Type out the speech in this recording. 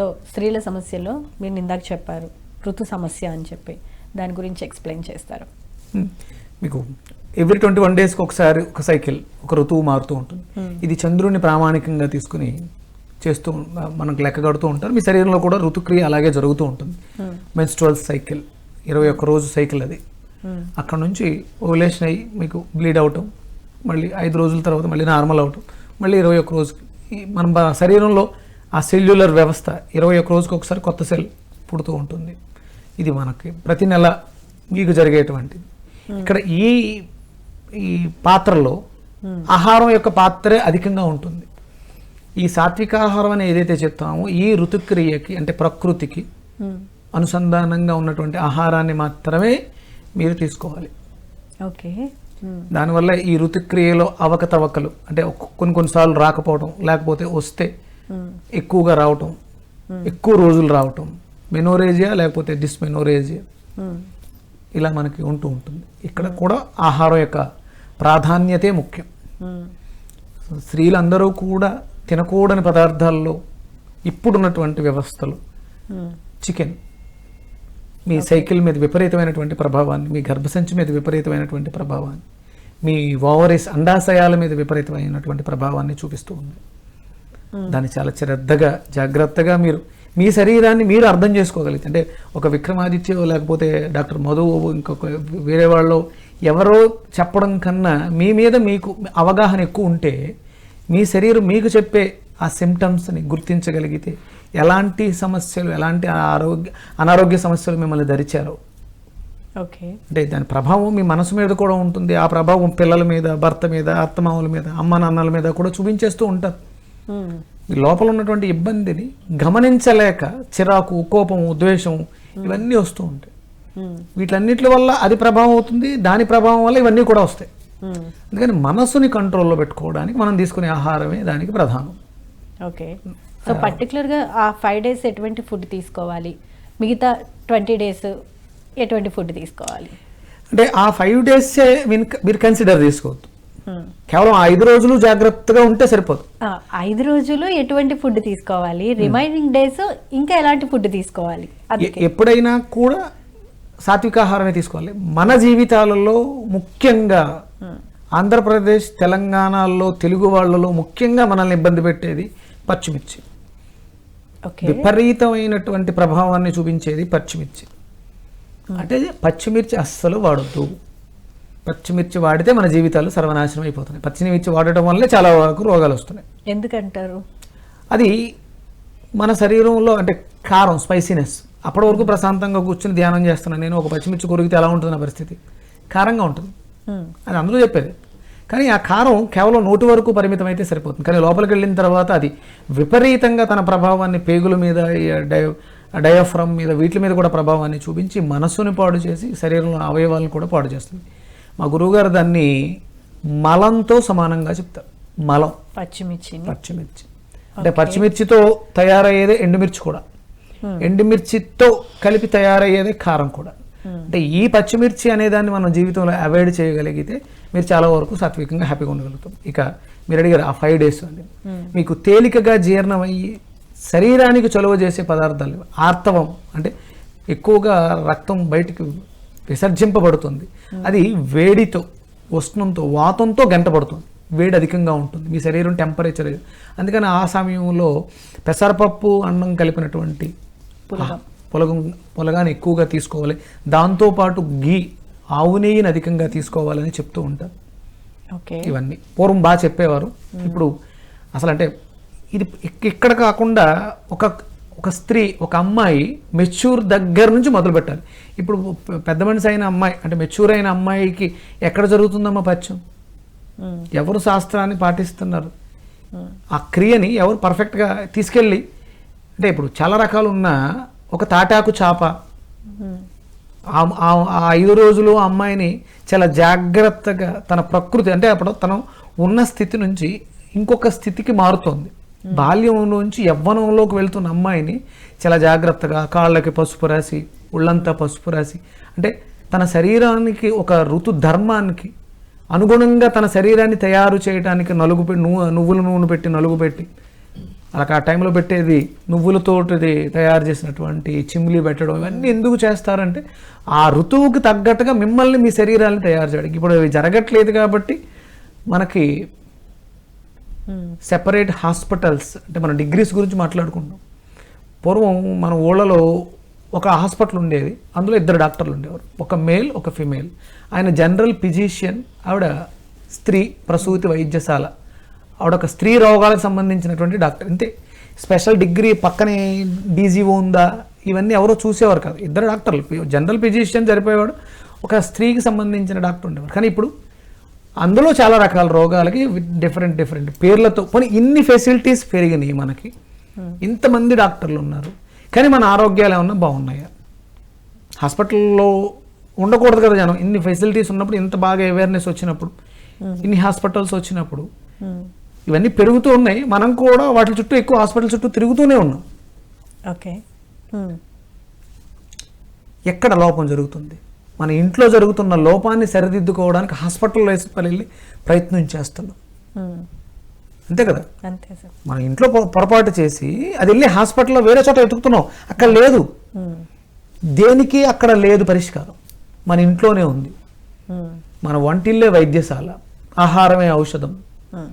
So స్త్రీల సమస్యలో మీరు ఇందాక చెప్పారు ఋతు సమస్య అని చెప్పి దాని గురించి ఎక్స్ప్లెయిన్ చేస్తారు. మీకు ఎవ్రీ ట్వంటీ వన్ డేస్కి ఒకసారి ఒక సైకిల్ ఒక ఋతువు మారుతూ ఉంటుంది. ఇది చంద్రుని ప్రామాణికంగా తీసుకుని చేస్తూ మనకు లెక్క కడుతూ ఉంటారు. మీ శరీరంలో కూడా ఋతుక్రియ అలాగే జరుగుతూ ఉంటుంది. మెన్స్ట్రువల్ సైకిల్ ఇరవై ఒక్క రోజు సైకిల్ అది. అక్కడ నుంచి ఓవులేషన్ అయ్యి మీకు బ్లీడ్ అవటం మళ్ళీ ఐదు రోజుల తర్వాత మళ్ళీ నార్మల్ అవటం మళ్ళీ ఇరవై ఒక్క రోజుకి మన శరీరంలో ఆ సెల్యులర్ వ్యవస్థ ఇరవై ఒక్క రోజుకి ఒకసారి కొత్త సెల్ పుడుతూ ఉంటుంది. ఇది మనకి ప్రతి నెల మీకు జరిగేటువంటిది ఇక్కడ ఈ ఈ పాత్రలో ఆహారం యొక్క పాత్రే అధికంగా ఉంటుంది. ఈ సాత్విక ఆహారం అని ఏదైతే చెప్తామో ఈ ఋతుక్రియకి అంటే ప్రకృతికి అనుసంధానంగా ఉన్నటువంటి ఆహారాన్ని మాత్రమే మీరు తీసుకోవాలి. ఓకే. దానివల్ల ఈ ఋతుక్రియలో అవకతవకలు అంటే కొన్ని కొన్నిసార్లు రాకపోవడం లేకపోతే వస్తే ఎక్కువగా రావటం ఎక్కువ రోజులు రావటం మెనోరేజియా లేకపోతే డిస్మెనోరేజియా? ఇలా మనకి ఉంటూ ఉంటుంది. ఇక్కడ కూడా ఆహారం యొక్క ప్రాధాన్యతే ముఖ్యం. స్త్రీలందరూ కూడా తినకూడని పదార్థాల్లో ఇప్పుడున్నటువంటి వ్యవస్థలు చికెన్ మీ సైకిల్ మీద విపరీతమైనటువంటి ప్రభావాన్ని మీ గర్భసంచి మీద విపరీతమైనటువంటి ప్రభావాన్ని మీ ఓవరీస్ అండాశయాల మీద విపరీతమైనటువంటి ప్రభావాన్ని చూపిస్తూ ఉంది. దాన్ని చాలా శ్రద్ధగా జాగ్రత్తగా మీరు మీ శరీరాన్ని మీరు అర్థం చేసుకోగలిగితే అంటే ఒక విక్రమాదిత్య లేకపోతే డాక్టర్ మధు ఇంకొక వేరే వాళ్ళు ఎవరో చెప్పడం కన్నా మీ మీద మీకు అవగాహన ఎక్కువ ఉంటే మీ శరీరం మీకు చెప్పే ఆ సిమ్టమ్స్ని గుర్తించగలిగితే ఎలాంటి సమస్యలు ఎలాంటి ఆరోగ్య అనారోగ్య సమస్యలు మిమ్మల్ని ధరిచారో ఓకే. అంటే దాని ప్రభావం మీ మనసు మీద కూడా ఉంటుంది ఆ ప్రభావం పిల్లల మీద భర్త మీద అత్తమామల మీద అమ్మ నాన్నల మీద కూడా చూపించేస్తూ ఉంటారు. లోపల ఉన్నటువంటి ఇబ్బందిని గమనించలేక చిరాకు కోపము ద్వేషం ఇవన్నీ వస్తూ ఉంటాయి. వీటన్నిటి వల్ల అది ప్రభావం అవుతుంది దాని ప్రభావం వల్ల ఇవన్నీ కూడా వస్తాయి. అందుకని మనసుని కంట్రోల్లో పెట్టుకోవడానికి మనం తీసుకునే ఆహారమే దానికి ప్రధానం. ఓకే. సో పర్టికులర్గా ఆ ఫైవ్ డేస్ ఎటువంటి ఫుడ్ తీసుకోవాలి? మిగతా ట్వంటీ డేస్ ఎటువంటి ఫుడ్ తీసుకోవాలి? అంటే ఆ ఫైవ్ డేస్ మీరు కన్సిడర్ చేసుకోవద్దు. కేవలం ఆ ఐదు రోజులు జాగ్రత్తగా ఉంటే సరిపోదు. ఐదు రోజులు ఎటువంటి ఫుడ్ తీసుకోవాలి? రిమైనింగ్ డేస్ ఇంకా ఎలాంటి ఫుడ్ తీసుకోవాలి? ఎప్పుడైనా కూడా సాత్వికాహారమే తీసుకోవాలి. మన జీవితాలలో ముఖ్యంగా ఆంధ్రప్రదేశ్ తెలంగాణలో తెలుగు వాళ్ళలో ముఖ్యంగా మనల్ని ఇబ్బంది పెట్టేది పచ్చిమిర్చి. ఓకే. విపరీతమైనటువంటి ప్రభావాన్ని చూపించేది పచ్చిమిర్చి. అంటే పచ్చిమిర్చి అస్సలు వాడద్దు. పచ్చిమిర్చి వాడితే మన జీవితాలు సర్వనాశనం అయిపోతున్నాయి. పచ్చిమిర్చి వాడటం వల్లే చాలా వరకు రోగాలు వస్తున్నాయి. ఎందుకంటారు? అది మన శరీరంలో అంటే కారం స్పైసీనెస్ అప్పటి వరకు ప్రశాంతంగా కూర్చుని ధ్యానం చేస్తున్నాను నేను ఒక పచ్చిమిర్చి కొరిగితే ఎలా ఉంటుంది నా పరిస్థితి? కారంగా ఉంటుంది. అది అందరూ చెప్పేది. కానీ ఆ కారం కేవలం నోటి వరకు పరిమితం అయితే సరిపోతుంది. కానీ లోపలికి వెళ్ళిన తర్వాత అది విపరీతంగా తన ప్రభావాన్ని పేగుల మీద డయాఫ్రమ్ మీద వీటి మీద కూడా ప్రభావాన్ని చూపించి మనస్సుని పాడు చేసి శరీరంలో అవయవాలను కూడా పాడు చేస్తుంది. మా గురువుగారు దాన్ని మలంతో సమానంగా చెప్తారు. మలం. పచ్చిమిర్చిని. పచ్చిమిర్చి. అంటే పచ్చిమిర్చితో తయారయ్యేదే ఎండుమిర్చి కూడా. ఎండుమిర్చితో కలిపి తయారయ్యేదే కారం కూడా. అంటే ఈ పచ్చిమిర్చి అనే దాన్ని మనం జీవితంలో అవాయిడ్ చేయగలిగితే మీరు చాలా వరకు సాత్వికంగా హ్యాపీగా ఉండగలుగుతాం. ఇక మీరు అడిగారు ఆ ఫైవ్ డేస్ అండి మీకు తేలికగా జీర్ణమయ్యి శరీరానికి చలువ చేసే పదార్థాలు ఆర్తవం. అంటే ఎక్కువగా రక్తం బయటికి విసర్జింపబడుతుంది. అది వేడితో ఉష్ణంతో వాతంతో గంటపడుతుంది వేడి అధికంగా ఉంటుంది. మీ శరీరం టెంపరేచర్ అందుకని ఆ సమయంలో పెసరపప్పు అన్నం కలిపినటువంటి పొలగం. పొలగాన్ని ఎక్కువగా తీసుకోవాలి. దాంతోపాటు గీ ఆవు నెయ్యిని అధికంగా తీసుకోవాలని చెప్తూ ఉంటారు. ఓకే. ఇవన్నీ. పూర్వం బాగా చెప్పేవారు. ఇప్పుడు అసలు అంటే ఇది ఇక్- ఇక్కడ కాకుండా ఒక ఒక స్త్రీ ఒక అమ్మాయి మెచ్యూర్ దగ్గర నుంచి మొదలు పెట్టాలి. ఇప్పుడు పెద్ద మనిషి అయిన అమ్మాయి అంటే మెచ్యూర్ అయిన అమ్మాయికి ఎక్కడ జరుగుతుందమ్మా పచ్చం? ఎవరు శాస్త్రాన్ని పాటిస్తున్నారు? ఆ క్రియని ఎవరు పర్ఫెక్ట్గా తీసుకెళ్ళి అంటే ఇప్పుడు చాలా రకాలు ఉన్న ఒక తాటాకు చాప. ఆ- ఐదు రోజులు ఆ అమ్మాయిని చాలా జాగ్రత్తగా తన ప్రకృతి అంటే అప్పుడు తను ఉన్న స్థితి నుంచి ఇంకొక స్థితికి మారుతోంది. బాల్యం నుంచి యవ్వనంలోకి వెళ్తున్న అమ్మాయిని చాలా జాగ్రత్తగా కాళ్ళకి పసుపు రాసి ఒళ్ళంతా పసుపు రాసి అంటే తన శరీరానికి ఒక ఋతు ధర్మానికి అనుగుణంగా తన శరీరాన్ని తయారు చేయడానికి నలుగు పెట్టి నువ్వు నువ్వుల నూనె పెట్టి నలుగు పెట్టి అలా ఆ టైంలో పెట్టేది నువ్వులతోటిది తయారు చేసినటువంటి చిమ్లీ పెట్టడం ఇవన్నీ ఎందుకు చేస్తారంటే ఆ ఋతువుకి తగ్గట్టుగా మిమ్మల్ని మీ శరీరాన్ని తయారు చేయడానికి. ఇప్పుడు అవి జరగట్లేదు కాబట్టి మనకి సెపరేట్ హాస్పిటల్స్ అంటే మన డిగ్రీస్ గురించి మాట్లాడుకుంటాం పూర్వం మన ఊళ్ళలో ఒక హాస్పిటల్ ఉండేది. అందులో ఇద్దరు డాక్టర్లు ఉండేవారు. ఒక మేల్ ఒక ఫిమేల్ ఆయన జనరల్ ఫిజీషియన్ ఆవిడ స్త్రీ ప్రసూతి వైద్యశాల. ఆవిడ ఒక స్త్రీ రోగాలకు సంబంధించినటువంటి డాక్టర్. అంతే. స్పెషల్ డిగ్రీ పక్కనే డీజీఓ ఉందా? ఇవన్నీ ఎవరో చూసేవారు కాదు. ఇద్దరు డాక్టర్లు. జనరల్ ఫిజిషియన్ సరిపోయేవాడు ఒక స్త్రీకి సంబంధించిన డాక్టర్ ఉండేవారు కానీ ఇప్పుడు అందులో చాలా రకాల రోగాలకి డిఫరెంట్ డిఫరెంట్ పేర్లతో పోనీ ఇన్ని ఫెసిలిటీస్ పెరిగినాయి మనకి. ఇంతమంది డాక్టర్లు ఉన్నారు. కానీ మన ఆరోగ్యాలు ఏమన్నా బాగున్నాయా? హాస్పిటల్లో ఉండకూడదు కదా జనం. ఇన్ని ఫెసిలిటీస్ ఉన్నప్పుడు ఇంత బాగా అవేర్నెస్ వచ్చినప్పుడు ఇన్ని హాస్పిటల్స్ వచ్చినప్పుడు ఇవన్నీ పెరుగుతూ ఉన్నాయి. మనం కూడా వాటి చుట్టూ ఎక్కువ హాస్పిటల్ చుట్టూ తిరుగుతూనే ఉన్నాం. ఓకే. ఎక్కడ లోపం జరుగుతుంది? మన ఇంట్లో జరుగుతున్న లోపాన్ని సరిదిద్దుకోవడానికి హాస్పిటల్లో వెళ్ళి ప్రయత్నం చేస్తున్నాం. అంతే కదా? అంతే సార్. మన ఇంట్లో పొరపాటు చేసి అది వెళ్ళి హాస్పిటల్లో వేరే చోట వెతుకుతున్నాం. అక్కడ లేదు. దేనికి అక్కడ లేదు పరిష్కారం? మన ఇంట్లోనే ఉంది. మన వంటిల్లే వైద్యశాల. ఆహారమే ఔషధం.